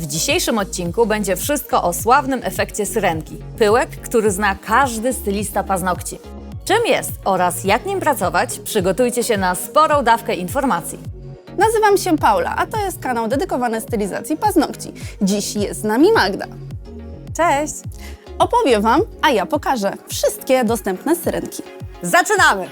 W dzisiejszym odcinku będzie wszystko o sławnym efekcie syrenki. Pyłek, który zna każdy stylista paznokci. Czym jest oraz jak nim pracować, przygotujcie się na sporą dawkę informacji. Nazywam się Paula, a to jest kanał dedykowany stylizacji paznokci. Dziś jest z nami Magda. Cześć! Opowie Wam, a ja pokażę wszystkie dostępne syrenki. Zaczynamy!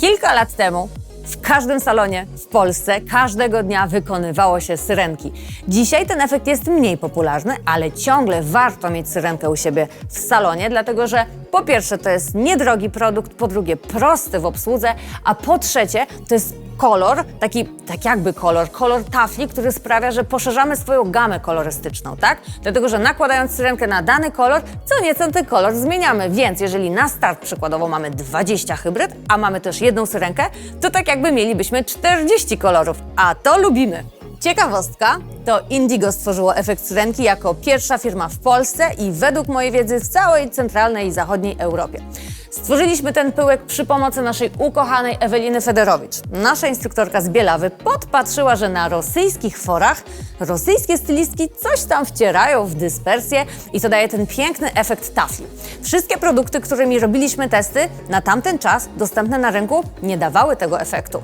Kilka lat temu w każdym salonie w Polsce każdego dnia wykonywało się syrenki. Dzisiaj ten efekt jest mniej popularny, ale ciągle warto mieć syrenkę u siebie w salonie, dlatego że po pierwsze to jest niedrogi produkt, po drugie prosty w obsłudze, a po trzecie to jest kolor, taki tak jakby kolor, kolor tafli, który sprawia, że poszerzamy swoją gamę kolorystyczną, tak? Dlatego, że nakładając syrenkę na dany kolor, co nieco ten kolor zmieniamy. Więc jeżeli na start przykładowo mamy 20 hybryd, a mamy też jedną syrenkę, to tak jakby mielibyśmy 40 kolorów, a to lubimy. Ciekawostka, to Indigo stworzyło efekt syrenki jako pierwsza firma w Polsce i według mojej wiedzy w całej centralnej i zachodniej Europie. Stworzyliśmy ten pyłek przy pomocy naszej ukochanej Eweliny Federowicz. Nasza instruktorka z Bielawy podpatrzyła, że na rosyjskich forach rosyjskie stylistki coś tam wcierają w dyspersję i to daje ten piękny efekt tafli. Wszystkie produkty, którymi robiliśmy testy na tamten czas dostępne na rynku nie dawały tego efektu.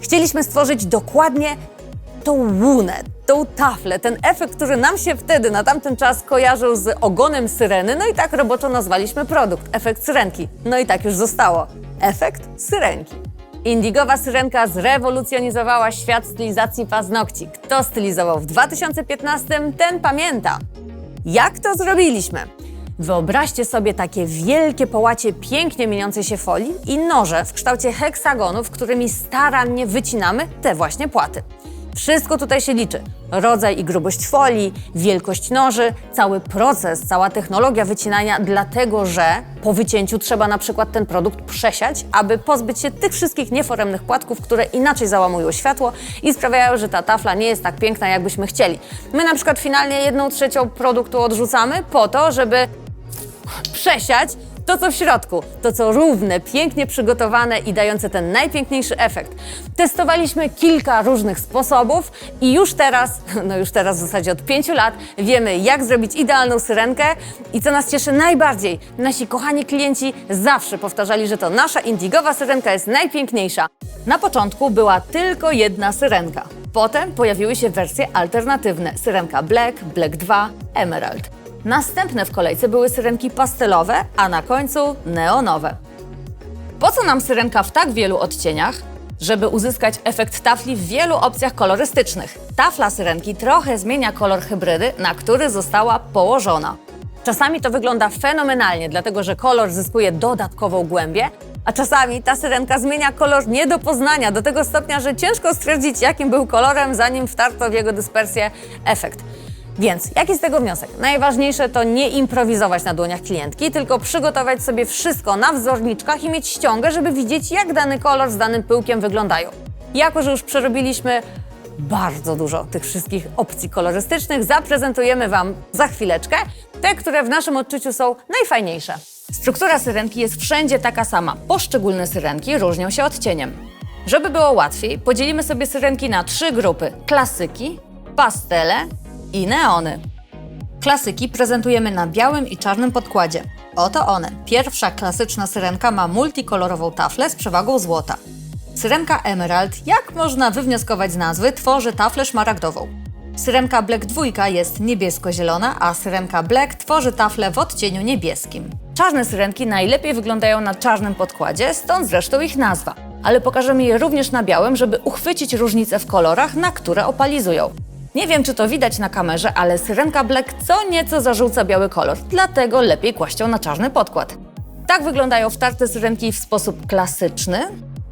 Chcieliśmy stworzyć dokładnie tą łunę, tą taflę, ten efekt, który nam się wtedy na tamten czas kojarzył z ogonem syreny, no i tak roboczo nazwaliśmy produkt, efekt syrenki. No i tak już zostało. Efekt syrenki. Indigowa syrenka zrewolucjonizowała świat stylizacji paznokci. Kto stylizował w 2015, ten pamięta. Jak to zrobiliśmy? Wyobraźcie sobie takie wielkie połacie pięknie mieniącej się folii i noże w kształcie heksagonów, którymi starannie wycinamy te właśnie płaty. Wszystko tutaj się liczy. Rodzaj i grubość folii, wielkość noży, cały proces, cała technologia wycinania, dlatego że po wycięciu trzeba na przykład ten produkt przesiać, aby pozbyć się tych wszystkich nieforemnych płatków, które inaczej załamują światło i sprawiają, że ta tafla nie jest tak piękna, jakbyśmy chcieli. My na przykład finalnie jedną trzecią produktu odrzucamy po to, żeby przesiać to, co w środku, to, co równe, pięknie przygotowane i dające ten najpiękniejszy efekt. Testowaliśmy kilka różnych sposobów i już teraz, no już teraz w zasadzie od pięciu lat, wiemy, jak zrobić idealną syrenkę i co nas cieszy najbardziej, nasi kochani klienci zawsze powtarzali, że to nasza indigowa syrenka jest najpiękniejsza. Na początku była tylko jedna syrenka. Potem pojawiły się wersje alternatywne: syrenka Black, Black 2, Emerald. Następne w kolejce były syrenki pastelowe, a na końcu neonowe. Po co nam syrenka w tak wielu odcieniach? Żeby uzyskać efekt tafli w wielu opcjach kolorystycznych. Tafla syrenki trochę zmienia kolor hybrydy, na który została położona. Czasami to wygląda fenomenalnie, dlatego że kolor zyskuje dodatkową głębię, a czasami ta syrenka zmienia kolor nie do poznania, do tego stopnia, że ciężko stwierdzić, jakim był kolorem, zanim wtarto w jego dyspersję efekt. Więc jaki z tego wniosek? Najważniejsze to nie improwizować na dłoniach klientki, tylko przygotować sobie wszystko na wzorniczkach i mieć ściągę, żeby widzieć, jak dany kolor z danym pyłkiem wyglądają. Jako, że już przerobiliśmy bardzo dużo tych wszystkich opcji kolorystycznych, zaprezentujemy Wam za chwileczkę te, które w naszym odczuciu są najfajniejsze. Struktura syrenki jest wszędzie taka sama. Poszczególne syrenki różnią się odcieniem. Żeby było łatwiej, podzielimy sobie syrenki na trzy grupy: klasyki, pastele i neony. Klasyki prezentujemy na białym i czarnym podkładzie. Oto one. Pierwsza klasyczna syrenka ma multikolorową taflę z przewagą złota. Syrenka Emerald, jak można wywnioskować z nazwy, tworzy taflę szmaragdową. Syrenka Black 2 jest niebiesko-zielona, a syrenka Black tworzy taflę w odcieniu niebieskim. Czarne syrenki najlepiej wyglądają na czarnym podkładzie, stąd zresztą ich nazwa. Ale pokażemy je również na białym, żeby uchwycić różnice w kolorach, na które opalizują. Nie wiem, czy to widać na kamerze, ale syrenka Black co nieco zarzuca biały kolor, dlatego lepiej kłaść ją na czarny podkład. Tak wyglądają wtarte syrenki w sposób klasyczny,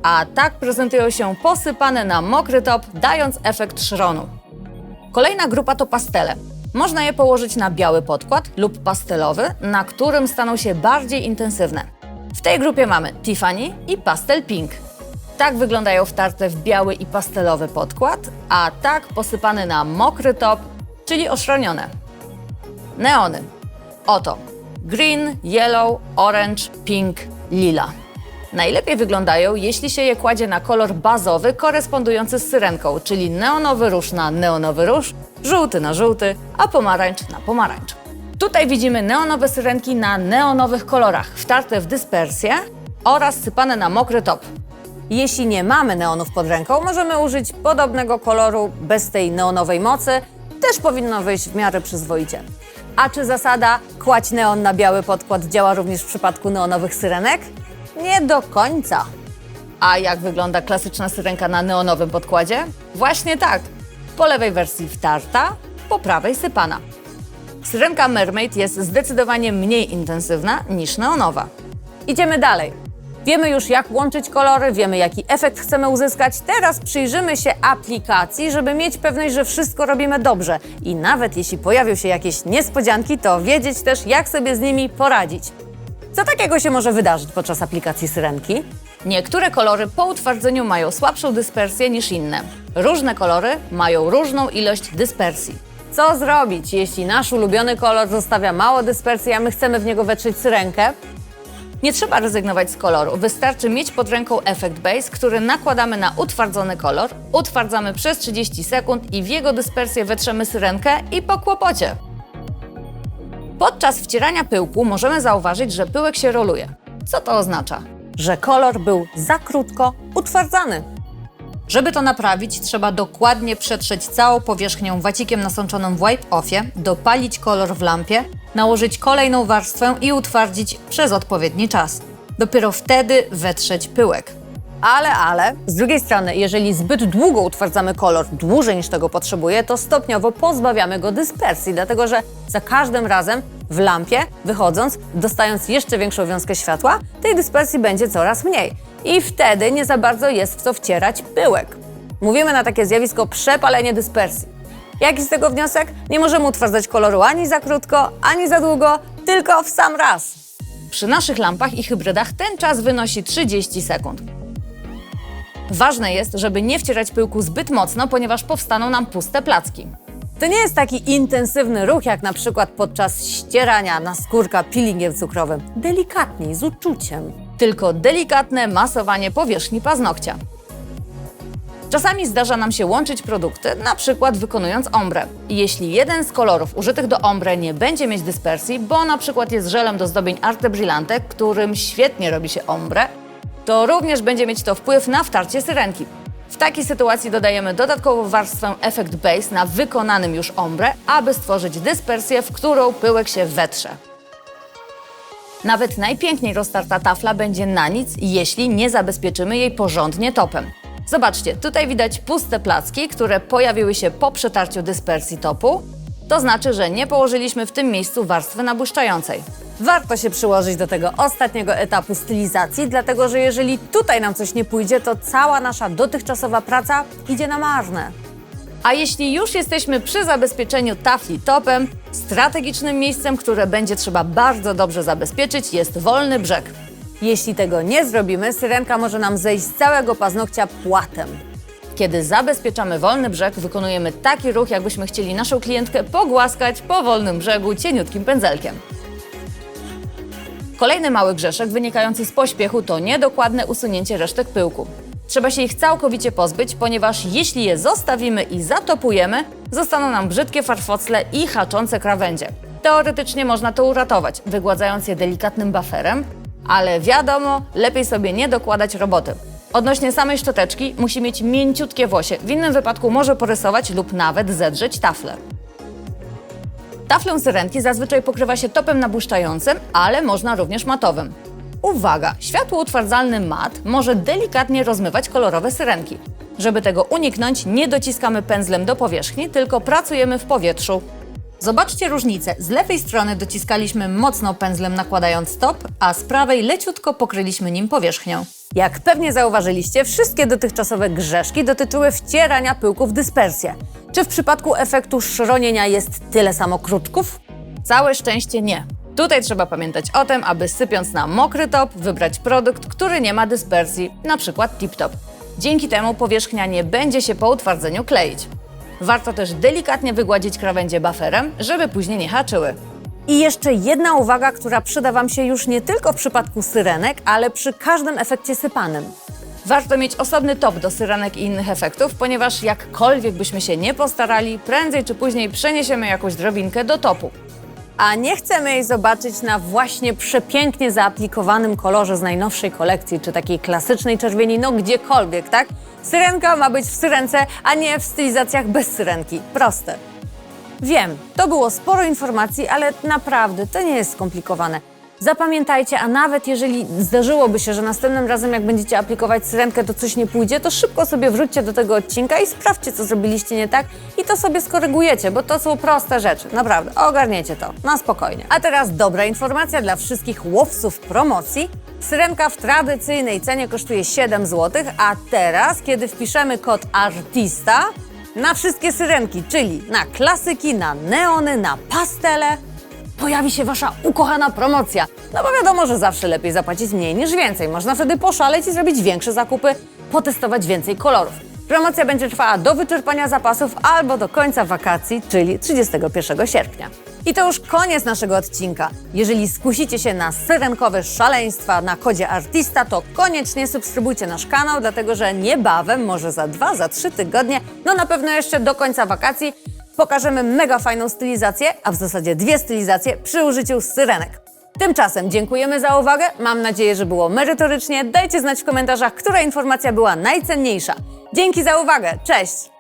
a tak prezentują się posypane na mokry top, dając efekt szronu. Kolejna grupa to pastele. Można je położyć na biały podkład lub pastelowy, na którym staną się bardziej intensywne. W tej grupie mamy Tiffany i Pastel Pink. Tak wyglądają wtarte w biały i pastelowy podkład, a tak posypany na mokry top, czyli oszronione. Neony. Oto green, yellow, orange, pink, lila. Najlepiej wyglądają, jeśli się je kładzie na kolor bazowy korespondujący z syrenką, czyli neonowy róż na neonowy róż, żółty na żółty, a pomarańcz na pomarańcz. Tutaj widzimy neonowe syrenki na neonowych kolorach, wtarte w dyspersję oraz sypane na mokry top. Jeśli nie mamy neonów pod ręką, możemy użyć podobnego koloru bez tej neonowej mocy. Też powinno wyjść w miarę przyzwoicie. A czy zasada kładź neon na biały podkład działa również w przypadku neonowych syrenek? Nie do końca. A jak wygląda klasyczna syrenka na neonowym podkładzie? Właśnie tak. Po lewej wersji wtarta, po prawej sypana. Syrenka Mermaid jest zdecydowanie mniej intensywna niż neonowa. Idziemy dalej. Wiemy już, jak łączyć kolory, wiemy, jaki efekt chcemy uzyskać. Teraz przyjrzymy się aplikacji, żeby mieć pewność, że wszystko robimy dobrze. I nawet jeśli pojawią się jakieś niespodzianki, to wiedzieć też, jak sobie z nimi poradzić. Co takiego się może wydarzyć podczas aplikacji syrenki? Niektóre kolory po utwardzeniu mają słabszą dyspersję niż inne. Różne kolory mają różną ilość dyspersji. Co zrobić, jeśli nasz ulubiony kolor zostawia mało dyspersji, a my chcemy w niego wetrzeć syrenkę? Nie trzeba rezygnować z koloru. Wystarczy mieć pod ręką efekt base, który nakładamy na utwardzony kolor, utwardzamy przez 30 sekund i w jego dyspersję wetrzemy syrenkę i po kłopocie. Podczas wcierania pyłku możemy zauważyć, że pyłek się roluje. Co to oznacza? Że kolor był za krótko utwardzany. Żeby to naprawić, trzeba dokładnie przetrzeć całą powierzchnią wacikiem nasączonym w wipe-offie, dopalić kolor w lampie, nałożyć kolejną warstwę i utwardzić przez odpowiedni czas. Dopiero wtedy wetrzeć pyłek. Ale, ale, z drugiej strony, jeżeli zbyt długo utwardzamy kolor, dłużej niż tego potrzebuje, to stopniowo pozbawiamy go dyspersji, dlatego że za każdym razem w lampie, wychodząc, dostając jeszcze większą wiązkę światła, tej dyspersji będzie coraz mniej. I wtedy nie za bardzo jest w co wcierać pyłek. Mówimy na takie zjawisko przepalenie dyspersji. Jaki z tego wniosek? Nie możemy utwardzać koloru ani za krótko, ani za długo, tylko w sam raz. Przy naszych lampach i hybrydach ten czas wynosi 30 sekund. Ważne jest, żeby nie wcierać pyłku zbyt mocno, ponieważ powstaną nam puste placki. To nie jest taki intensywny ruch, jak na przykład podczas ścierania naskórka peelingiem cukrowym. Delikatniej, z uczuciem. Tylko delikatne masowanie powierzchni paznokcia. Czasami zdarza nam się łączyć produkty, na przykład wykonując ombre. Jeśli jeden z kolorów użytych do ombre nie będzie mieć dyspersji, bo na przykład jest żelem do zdobień Arte Brillante, którym świetnie robi się ombre, to również będzie mieć to wpływ na wtarcie syrenki. W takiej sytuacji dodajemy dodatkową warstwę Effect Base na wykonanym już ombre, aby stworzyć dyspersję, w którą pyłek się wetrze. Nawet najpiękniej roztarta tafla będzie na nic, jeśli nie zabezpieczymy jej porządnie topem. Zobaczcie, tutaj widać puste placki, które pojawiły się po przetarciu dyspersji topu. To znaczy, że nie położyliśmy w tym miejscu warstwy nabłyszczającej. Warto się przyłożyć do tego ostatniego etapu stylizacji, dlatego że jeżeli tutaj nam coś nie pójdzie, to cała nasza dotychczasowa praca idzie na marne. A jeśli już jesteśmy przy zabezpieczeniu tafli topem, strategicznym miejscem, które będzie trzeba bardzo dobrze zabezpieczyć, jest wolny brzeg. Jeśli tego nie zrobimy, syrenka może nam zejść z całego paznokcia płatem. Kiedy zabezpieczamy wolny brzeg, wykonujemy taki ruch, jakbyśmy chcieli naszą klientkę pogłaskać po wolnym brzegu cieniutkim pędzelkiem. Kolejny mały grzeszek wynikający z pośpiechu to niedokładne usunięcie resztek pyłku. Trzeba się ich całkowicie pozbyć, ponieważ jeśli je zostawimy i zatopujemy, zostaną nam brzydkie farfocle i haczące krawędzie. Teoretycznie można to uratować, wygładzając je delikatnym baferem, ale wiadomo, lepiej sobie nie dokładać roboty. Odnośnie samej szczoteczki musi mieć mięciutkie włosie, w innym wypadku może porysować lub nawet zedrzeć taflę. Taflę syrenki zazwyczaj pokrywa się topem nabłyszczającym, ale można również matowym. Uwaga! Światło utwardzalny mat może delikatnie rozmywać kolorowe syrenki. Żeby tego uniknąć, nie dociskamy pędzlem do powierzchni, tylko pracujemy w powietrzu. Zobaczcie różnicę. Z lewej strony dociskaliśmy mocno pędzlem nakładając top, a z prawej leciutko pokryliśmy nim powierzchnię. Jak pewnie zauważyliście, wszystkie dotychczasowe grzeszki dotyczyły wcierania pyłku w dyspersję. Czy w przypadku efektu szronienia jest tyle samo kruczków? Całe szczęście nie. Tutaj trzeba pamiętać o tym, aby sypiąc na mokry top, wybrać produkt, który nie ma dyspersji, na przykład tip top. Dzięki temu powierzchnia nie będzie się po utwardzeniu kleić. Warto też delikatnie wygładzić krawędzie baferem, żeby później nie haczyły. I jeszcze jedna uwaga, która przyda Wam się już nie tylko w przypadku syrenek, ale przy każdym efekcie sypanym. Warto mieć osobny top do syrenek i innych efektów, ponieważ jakkolwiek byśmy się nie postarali, prędzej czy później przeniesiemy jakąś drobinkę do topu. A nie chcemy jej zobaczyć na właśnie przepięknie zaaplikowanym kolorze z najnowszej kolekcji, czy takiej klasycznej czerwieni, no gdziekolwiek, tak? Syrenka ma być w syrence, a nie w stylizacjach bez syrenki. Proste. Wiem, to było sporo informacji, ale naprawdę to nie jest skomplikowane. Zapamiętajcie, a nawet jeżeli zdarzyłoby się, że następnym razem, jak będziecie aplikować syrenkę, to coś nie pójdzie, to szybko sobie wróćcie do tego odcinka i sprawdźcie, co zrobiliście nie tak i to sobie skorygujecie, bo to są proste rzeczy. Naprawdę, ogarniecie to na spokojnie. A teraz dobra informacja dla wszystkich łowców promocji. Syrenka w tradycyjnej cenie kosztuje 7 zł, a teraz, kiedy wpiszemy kod ARTISTA, na wszystkie syrenki, czyli na klasyki, na neony, na pastele, pojawi się wasza ukochana promocja. No bo wiadomo, że zawsze lepiej zapłacić mniej niż więcej. Można wtedy poszaleć i zrobić większe zakupy, potestować więcej kolorów. Promocja będzie trwała do wyczerpania zapasów albo do końca wakacji, czyli 31 sierpnia. I to już koniec naszego odcinka. Jeżeli skusicie się na syrenkowe szaleństwa na kodzie Artista, to koniecznie subskrybujcie nasz kanał, dlatego że niebawem, może za dwa, za trzy tygodnie, no na pewno jeszcze do końca wakacji, pokażemy mega fajną stylizację, a w zasadzie dwie stylizacje przy użyciu syrenek. Tymczasem dziękujemy za uwagę. Mam nadzieję, że było merytorycznie. Dajcie znać w komentarzach, która informacja była najcenniejsza. Dzięki za uwagę. Cześć!